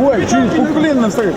Ой, чуть уклін не встиг.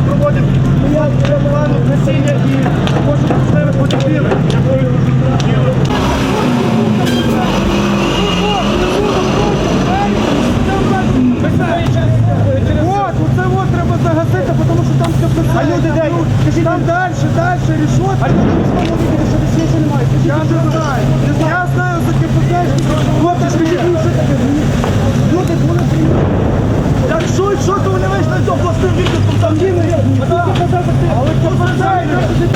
Оперативно проводимо. Міняти плану, насіння і пошук поставити потерпілих. Вот, оце от треба загасити, тому що там все А люди де? Скажіть, там далі, далі, рішот. А люди в тому відео, що десь немає. Я не знаю. Я знаю за КПЗ. Хлопці, скажіть, ну що таке? Люди, вони Якщо Так що, то вони вийшли до обласним відео, там є не Але КПЗ, Давайте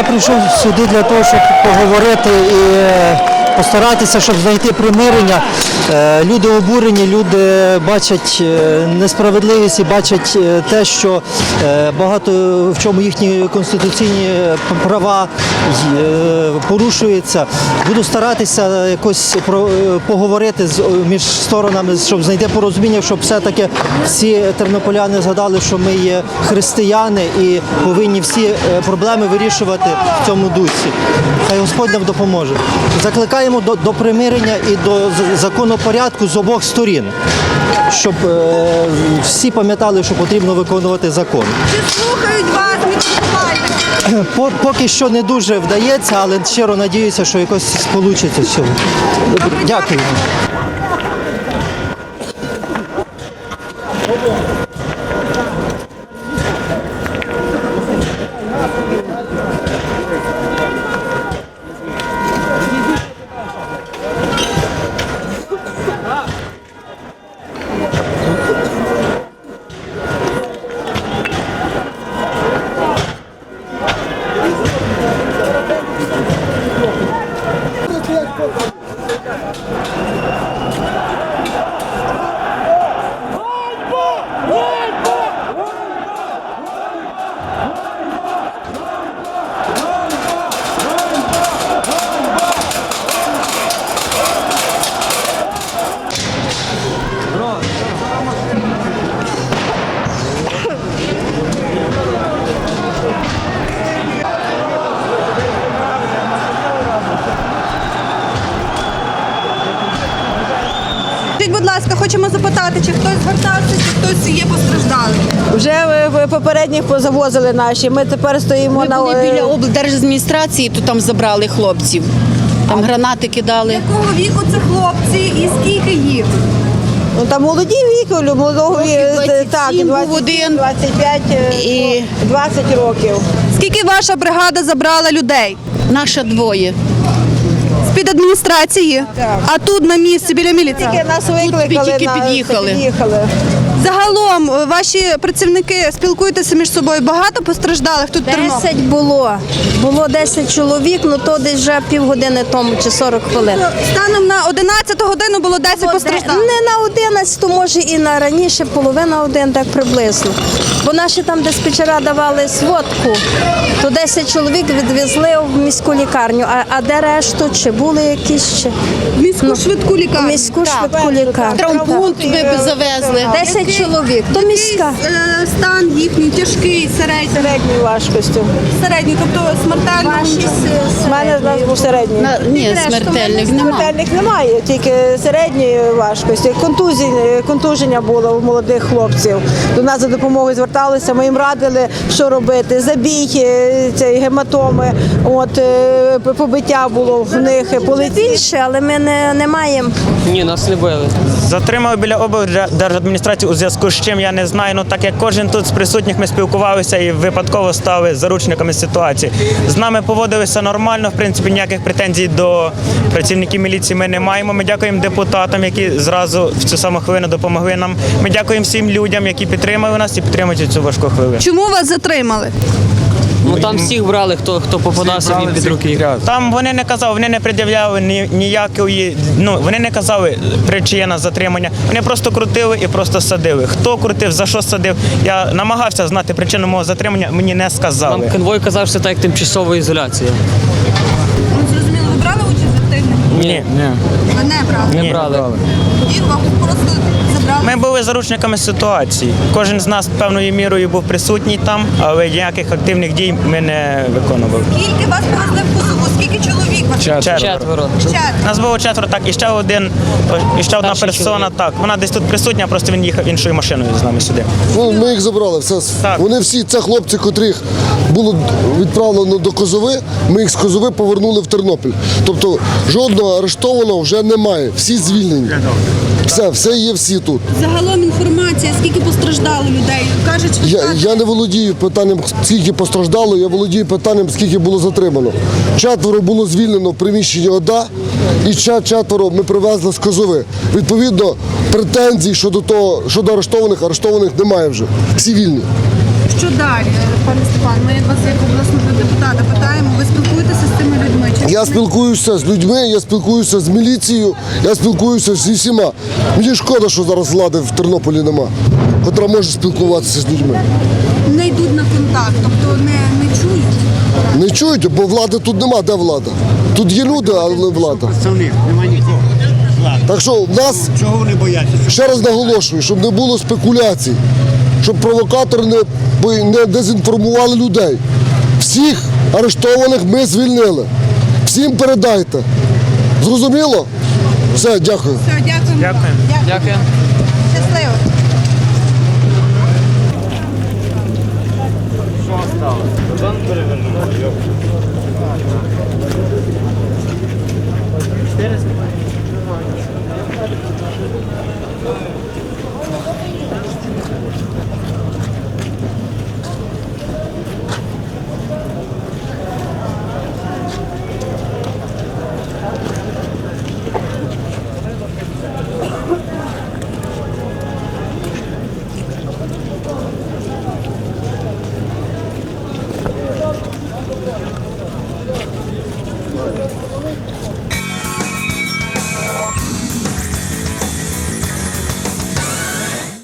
Я прийшов сюди для того, щоб поговорити і е, постаратися, щоб знайти примирення. Е, Люди обурені, люди бачать е, несправедливість і бачать е, те, що багато в чому їхні конституційні права порушуються. Буду старатися якось поговорити між сторонами, щоб знайти порозуміння, щоб все-таки всі тернополяни згадали, що ми є християни і повинні всі проблеми вирішувати в цьому дусі. Хай Господь нам допоможе. Закликаємо до, до примирення і до законопорядку з обох сторін, щоб е, всі пам'ятали, що потрібно виконувати закон. Чи слухають вас, мітингувальники? По- Поки що не дуже вдається, але щиро надіюся, що якось вийде з цього. Дякую. Е, позавозили наші. Ми тепер стоїмо Ми на були е, біля облдержадміністрації, то там забрали хлопців. Там гранати кидали. Якого віку це хлопці і скільки їх? ну, там молоді віку, молодого Років віку, 27 так, був 20, один. 25, е, І- 20 років. Скільки ваша бригада забрала людей? Наша двоє. З-під адміністрації? Так. А тут на місці біля міліції? Тільки нас викликали, тільки на- під'їхали. під'їхали. Загалом е, ваші працівники спілкуєтеся між собою. Багато постраждалих тут Тернополі? 10 було. Було 10 чоловік, ну то десь вже півгодини тому чи 40 хвилин. Станом на 11 годину було 10 постраждалих. Не на 11, може і на раніше, половина один, так приблизно. Бо наші там диспетчера давали сводку, то 10 чоловік відвезли в міську лікарню. А, а де решту? Чи були якісь ще? Міську швидку лікарню. міську швидку лікарню. Травмпункт ми б завезли. 10 чоловік, то міська. Який, е, стан їхній тяжкий, середній, Середньою важкістю. середній, тобто смертельно. У мене в нас був середній. На, ні, смертельних немає. Смертельних немає, тільки середньої важкості. Контузії, контуження було у молодих хлопців. До нас за допомогою зверталися, ми їм радили, що робити. Забій, е, цей, гематоми, от, е, побиття було в них, полетіль. Більше, але ми не, не маємо. Ні, нас не били. Затримали біля облдержадміністрації у зв'язку з чим я не знаю. Ну так як кожен тут з присутніх ми спілкувалися і випадково стали заручниками ситуації. З нами поводилися нормально. В принципі, ніяких претензій до працівників міліції ми не маємо. Ми дякуємо депутатам, які зразу в цю саму хвилину допомогли нам. Ми дякуємо всім людям, які підтримали нас і підтримують цю важку хвилину. Чому вас затримали? Ну там всіх брали, хто хто попадався їм під руки. Там вони не казали, вони не пред'являли ні, ніякої. Ну вони не казали причина затримання. Вони просто крутили і просто садили. Хто крутив, за що садив? Я намагався знати причину мого затримання, мені не сказали. сказали. конвой казав, що це так як тимчасова ізоляція. Ну, зрозуміло, ви брали участь в активних? Ні, Ви не брали. Не Ні. брали. Їх вам просто забрали. ми були заручниками ситуації. Кожен з нас певною мірою був присутній там, але ніяких активних дій ми не виконували. Скільки вас повезли в кузову? Скільки чоловік вас? Четверо. Четверо. Нас було четверо, так, і ще один, і ще одна Старший персона. чоловік. Так, вона десь тут присутня, просто він їхав іншою машиною з нами сюди. Ну, ми їх забрали. Все. Так. Вони всі, це хлопці, котрих було відправлено до Козови, ми їх з Козови повернули в Тернопіль. Тобто жодного арештованого вже немає. Всі звільнені. Все, все є всі тут. Загалом інформація, скільки постраждало людей. Кажуть, що Я, я не володію питанням, скільки постраждало, я володію питанням, скільки було затримано. Четверо було звільнено в приміщенні ОДА, і четверо ми привезли з Козови. Відповідно, претензій щодо того, щодо арештованих, арештованих немає вже. Всі вільні. Що далі, пане Степан? Ми вас як обласного депутата питаємо. Ви спілкуєтеся з цими людьми? Чи Я спілкуюся з людьми, я спілкуюся з міліцією, я спілкуюся зі всіма. Мені шкода, що зараз влади в Тернополі нема, котра може спілкуватися з людьми. не йдуть на контакт, тобто не, не чують? Не чують, бо влади тут нема. Де влада? Тут є люди, але не влада. Так що в нас Чого вони бояться? ще раз наголошую, щоб не було спекуляцій, щоб провокатори не, не дезінформували людей. Всіх арештованих ми звільнили. Всім передайте. Зрозуміло? Все, дякую. Все, дякуємо. Дякую. Дякую. Щасливо.